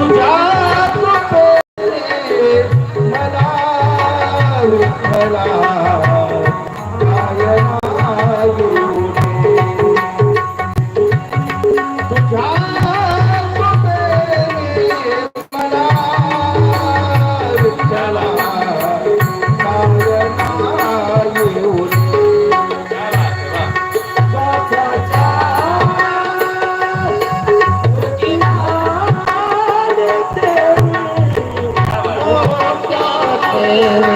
तुझ्या कृपेने मला Senhor.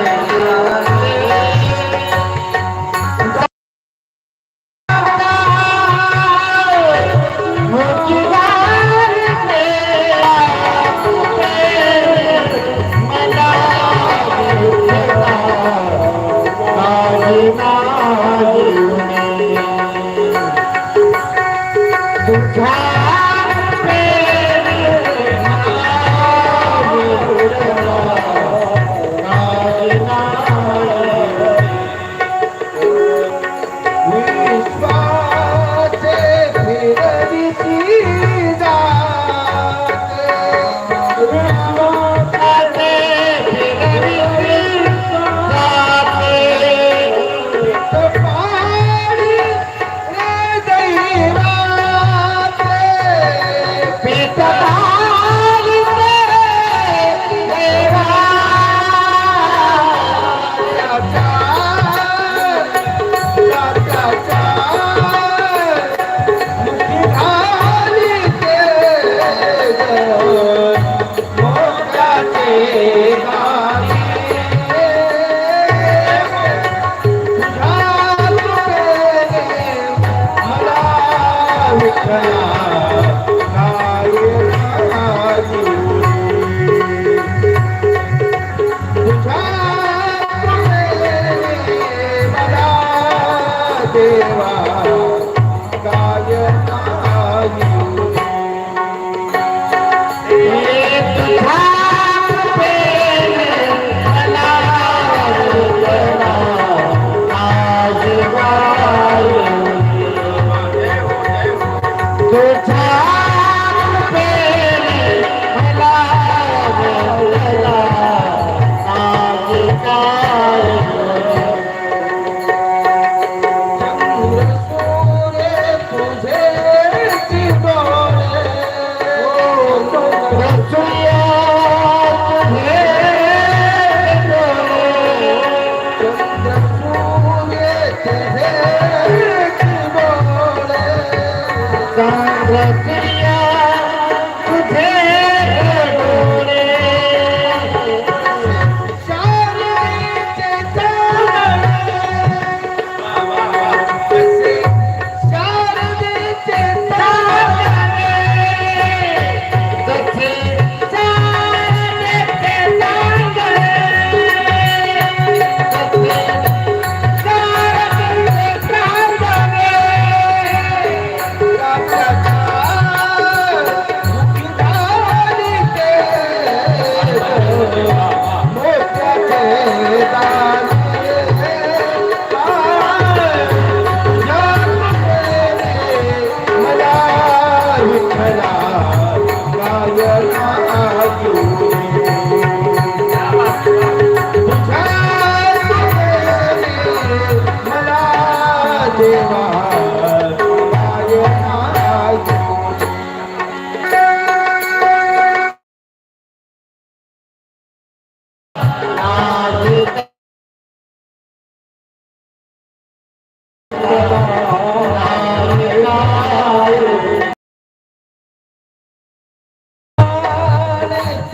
देवा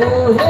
Oh,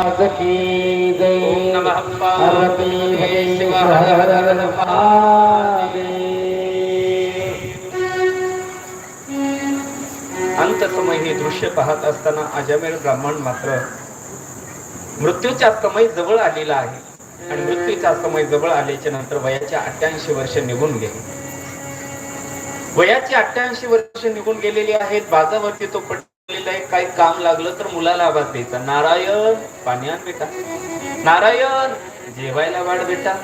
महाराज की जय हे दृश्य पाहत असताना अजमेर ब्राह्मण मात्र मृत्यूचा समय जवळ आलेला आहे. आणि मृत्यूचा समय जवळ आल्याच्यानंतर वयाचे अठ्याऐंशी वर्ष निघून गेले. वयाची अठ्याऐंशी वर्ष निघून गेलेली आहेत. बाजावरती तो आहे काही काम लागलं तर मुलाला आवाज द्यायचा. नारायण पाणी आण बेटा. नारायण जेवायला वाढ बेटा.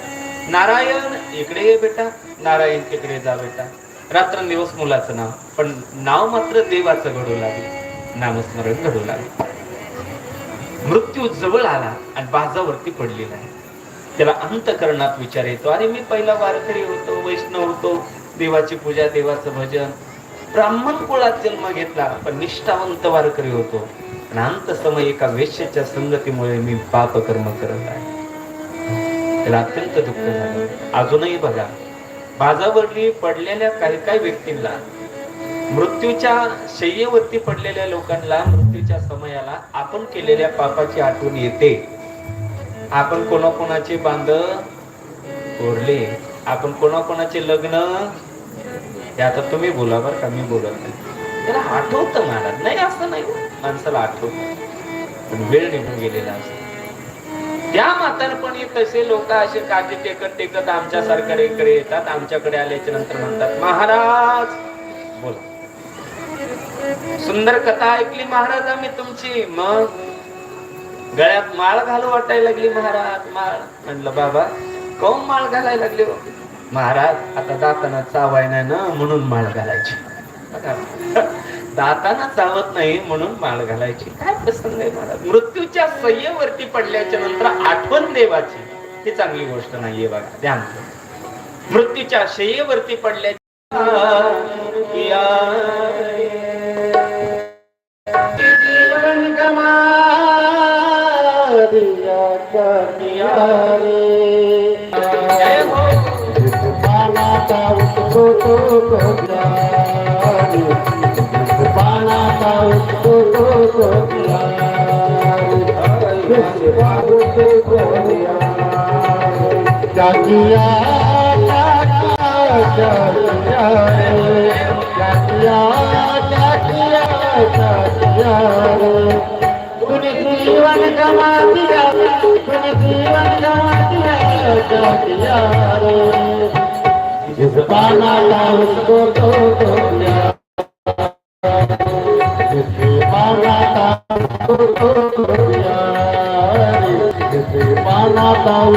नारायण इकडे ये बेटा. नारायण तिकडे जा बेटा. रात्रंदिवस मुलाचं नाव. पण नाव मात्र देवाचं घडू लागले. नामस्मरण घडू लागले. मृत्यू जवळ आला आणि बाजावरती पडलेला आहे. त्याला अंतकरणात विचार येतो. अरे मी पहिला वारकरी होतो वैष्णव होतो. देवाची पूजा देवाचं भजन. ब्राह्मण कुळात जन्म घेतला पण निष्ठावंत वारकरी होतो. आणि अंत समय एका वेश्याच्या संगतीमुळे मी पाप कर्म करत आहे. त्याला अत्यंत दुःख झालं. अजूनही बघा बाजावरली पडलेल्या काही काही व्यक्तींना मृत्यूच्या शय्येवरती पडलेल्या लोकांना मृत्यूच्या समयाला आपण केलेल्या पापाची आठवण येते. आपण कोणाकोणाचे बांध कोरले आपण कोणाकोणाचे लग्न हे आता तुम्ही बोला बरं का मी बोलत नाही. त्याला आठवतं मला नाही असं नाही. माणसाला आठवत. पण वेळ निघून गेलेला असतो. त्या म्हातारपणी तसे लोक असे काठी टेकत टेकत आमच्या सरकारीकडे येतात आमच्याकडे आल्याच्यानंतर म्हणतात महाराज बोला. सुंदर कथा ऐकली महाराज आम्ही तुमची. मग गळ्यात माळ घालू वाटायला लागली महाराज माळ. म्हणलं बाबा कोण माळ घालायला लागली बाबा महाराज आता दाताना चावाय नाही ना म्हणून माळ घालायची. दाताना चावत नाही म्हणून माळ घालायची. काय प्रसंग आहे महाराज? मृत्यूच्या सय्येवरती पडल्याच्या नंतर आठवण देवाची. ही चांगली गोष्ट नाहीये बघा ध्यान मृत्यूच्या शय्येवरती पडल्याच्या जागिया जागिया जागिया रे जागिया जागिया जागिया रे तूने जीवन गवा दिया तूने जीवन गवा दिया जागिया रे जिस पाना था उसको तो तो दिया দাও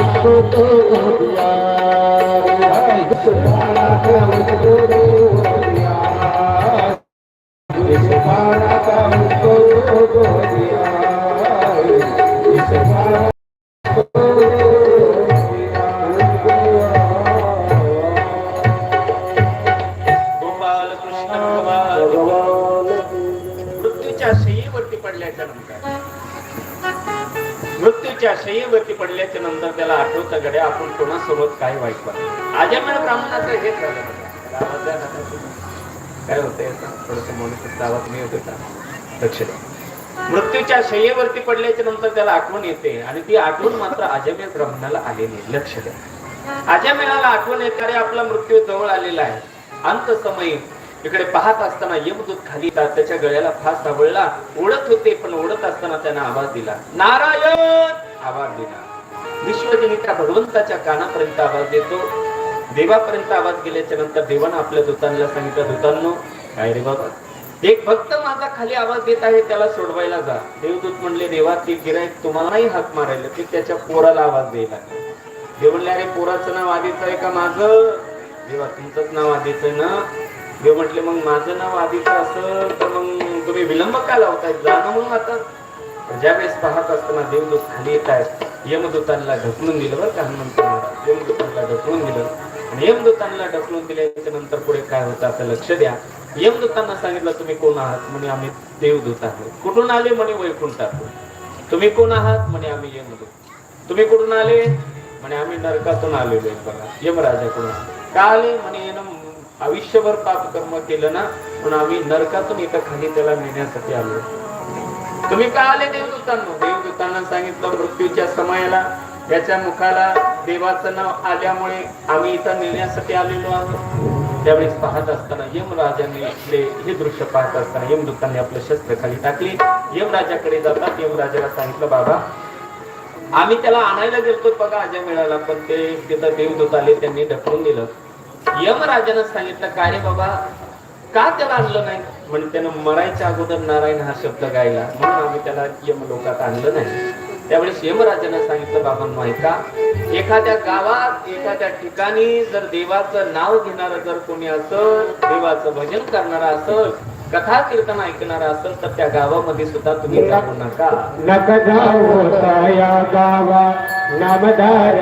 ना. काय होतंय आता? थोडंसं होत का लक्ष द्या. मृत्यूच्या शय्येवरती पडल्याच्या नंतर त्याला आठवण येते आणि ती आठवण मात्र अजमेर ब्रह्मणाला आलेली लक्ष द्या. अजमेराला आठवण येते अरे आपला मृत्यू जवळ आलेला आहे. अंत समयी इकडे पाहत असताना यमदूत खाली येतात, त्याच्या गळ्याला फास सावळला. ओढत होते पण ओढत असताना त्यानं आवाज दिला. नारायण! आवाज दिला. विश्वजनिता भगवंताच्या कानापर्यंत आवाज देतो. देवापर्यंत आवाज गेल्याच्यानंतर देवानं आपल्या दुतांना सांगितलं दुतांनो काय रे बाबा? एक भक्त माझा खाली आवाज देत आहे त्याला सोडवायला जा. देवदूत म्हणले देवा ते गिरायक तुम्हाला नाही हाक मारायला ते त्याच्या पोराला आवाज द्यायला. देव म्हणले अरे पोराचं नाव आधीच आहे का माझं? देवा तुमचंच नाव आधीच आहे ना? देव म्हटले मग माझं नाव आधीचं असं तर मग तुम्ही विलंब का लावताय? जा ना मग आता. ज्यावेळेस पाहत असताना देवदूत खाली येत आहेत यमदूतांना ढकलून दिलं बरं का हनुमंत यमदूतांना ढकलून दिलं. यमदूतांना ढकलून दिल्याच्या नंतर पुढे काय होतं असं लक्ष द्या. यमदूतांना सांगितलं तुम्ही कोण आहात? म्हणे आम्ही देवदूत आहोत कुठून आले म्हणे वैकुंठातून तुम्ही कोण आहात? म्हणे आम्ही यमदूत. तुम्ही कुठून आले? म्हणे आम्ही नरकातून आलेलो आहे. बघा यमराजाकडून का आले? म्हणे आयुष्यभर पाप कर्म केलं ना पण आम्ही नरकातून एका खाली त्याला नेण्यासाठी आलो. तुम्ही का आले देवदूतांना? देवदूतांना सांगितलं मृत्यूच्या समयाला त्याच्या मुखाला देवाचं नाव आल्यामुळे आम्ही इथं नेण्यासाठी आलेलो आहोत. त्यावेळेस पाहत असताना यमराजांनी आपले हे दृश्य पाहत असताना यमदूतांनी आपलं शस्त्र खाली टाकली. यमराजाकडे जातात. यमराजाला सांगितलं बाबा आम्ही त्याला आणायला गेलतो बघा आजा मिळाला. पण ते तिथं देवदूत आले त्यांनी ढकलून दिलं. यमराजानं सांगितलं काय रे बाबा का त्याला आणलं नाही? म्हणजे त्यानं मरायच्या अगोदर नारायण हा शब्द गायला. म्हणून आम्ही त्याला यमलोकात आणलं नाही. त्यावेळेस यमराजानं सांगितलं बाबांनो ऐका एखाद्या गावात एखाद्या ठिकाणी जर देवाचं नाव घेणार जर कोणी असल देवाचं भजन करणार असल कथा कीर्तन ऐकणार असेल तर त्या गावामध्ये सुद्धा तुम्ही जाऊ नका. नका जाऊ या गावा नामधार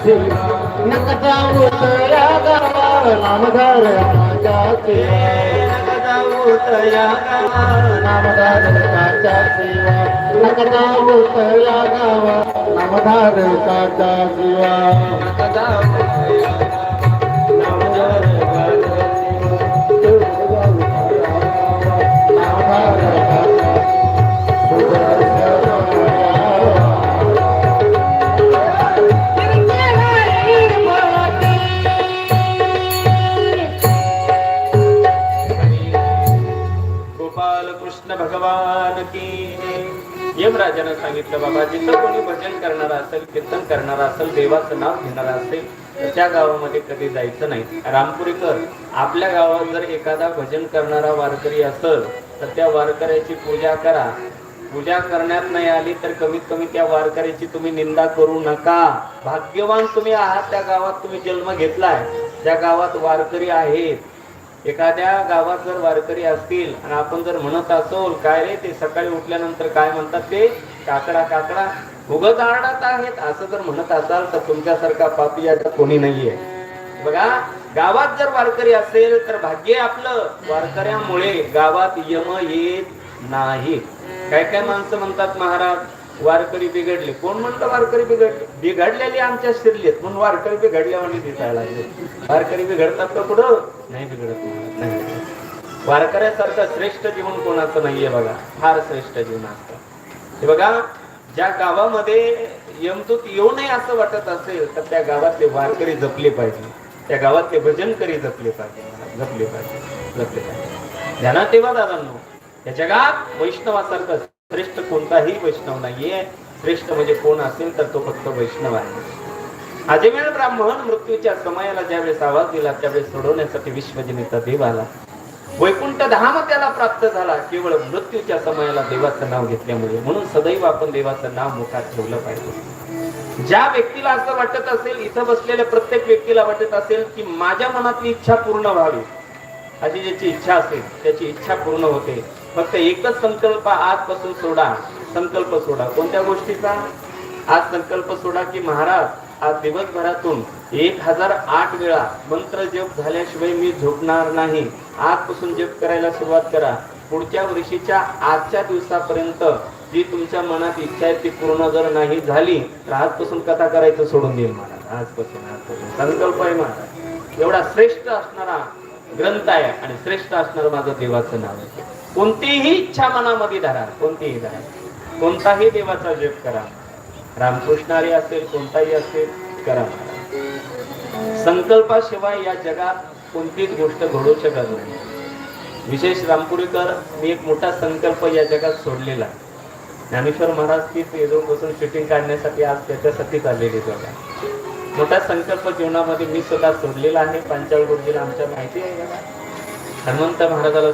काचा शिवा नक जाऊ या गावा नामधार काचा शिवा नामधार काचा शिवा नक जाऊ गावा नामधार काचा शिवा यमराजानं सांगितलं बाबा जिथं कोणी भजन करणारा असेल कीर्तन करणारा असेल देवाचं नाव घेणारा असेल तर त्या गावामध्ये कधी जायचं नाही. रामपुरीकर आपल्या गावात जर एखादा भजन करणारा वारकरी असेल तर त्या वारकऱ्याची पूजा करा. पूजा करण्यात नाही आली तर कमीत कमी त्या वारकऱ्याची तुम्ही निंदा करू नका. भाग्यवान तुम्ही आहात त्या गावात तुम्ही जन्म घेतलाय. त्या गावात वारकरी आहेत. एखाद्या गावात जर वारकरी असतील आणि आपण जर म्हणत असोल काय रे ते सकाळी उठल्यानंतर काय म्हणतात ते? काकडा काकडा. उगत आरडात आहेत. असं जर म्हणत असाल तर तुमच्यासारखा पापी याचा कोणी नाहीये. बघा गावात जर वारकरी असेल तर भाग्य आपलं. वारकऱ्यामुळे गावात यम येत नाही. काय काय माणसं म्हणतात महाराज? वारकरी बिघडले. कोण म्हणतं वारकरी बिघडले बिघडलेले आमच्या शिरलेत म्हणून वारकरी बिघडल्यावानी दिसायला लागले. वारकरी बिघडतात का कुठं? नाही बिघडत. नाही वारकऱ्यासारखं श्रेष्ठ जीवन कोणाचं नाहीये बघा. फार श्रेष्ठ जीवन असतं. हे बघा ज्या गावामध्ये यमदूत येऊ नये असं वाटत असेल तर त्या गावातले वारकरी जपले पाहिजे. त्या गावातले भजनकरी जपले पाहिजे. जपले पाहिजे. जपले पाहिजे. ध्यानात तेव्हा दादांनो. त्याच्या जगात वैष्णवासारखं श्रेष्ठ कोणताही वैष्णव नाहीये. श्रेष्ठ म्हणजे कोण असेल तर तो फक्त वैष्णव आहे. अजमेर ब्राह्मण मृत्यूच्या समयाला ज्यावेळेस आवाज दिला त्यावेळेस सोडवण्यासाठी विश्वजनीचा देव आला. वैकुंठ धाम त्याला प्राप्त झाला. केवळ मृत्यूच्या समयाला देवाचं नाव घेतल्यामुळे. म्हणून सदैव आपण देवाचं नाव मुखात ठेवलं पाहिजे. ज्या व्यक्तीला असं वाटत असेल इथं बसलेल्या प्रत्येक व्यक्तीला वाटत असेल की माझ्या मनातली इच्छा पूर्ण व्हावी. अशी ज्याची इच्छा असेल त्याची इच्छा पूर्ण होते. फक्त एकच संकल्प आजपासून सोडा. संकल्प सोडा. कोणत्या गोष्टीचा? आज संकल्प सोडा की महाराज आज दिवसभरातून एक हजार आठ वेळा मंत्र जप झाल्याशिवाय मी झोपणार नाही. आजपासून जप करायला सुरुवात करा. पुढच्या वर्षीच्या आजच्या दिवसापर्यंत जी तुमच्या मनात इच्छा आहे ती पूर्ण जर नाही झाली तर आजपासून कथा करायचं सोडून देईल महाराज. आजपासून आजपासून. संकल्प आहे महाराज. एवढा श्रेष्ठ असणारा ग्रंथ आहे आणि श्रेष्ठ असणार माझं देवाचं नाव आहे. कोणतीही इच्छा मनामध्ये धरा कोणतीही धरा. कोणताही देवाचा जप करा. रामकृष्णारी असेल कोणताही असेल करा. संकल्पाशिवाय या जगात कोणतीच गोष्ट घडू शकत नाही. विशेष रामपुरीकर मी एक मोठा संकल्प या जगात सोडलेला. आहे. ज्ञानेश्वर महाराज ती येऊन बसून शूटिंग काढण्यासाठी आज त्याच्यासाठीच आलेली जगा मोठा संकल्प जीवनामध्ये मी स्वतः सोडलेला आहे. पंचाळ गुरुजीला आमच्या माहिती आहे. का हनुमंत महाराजाला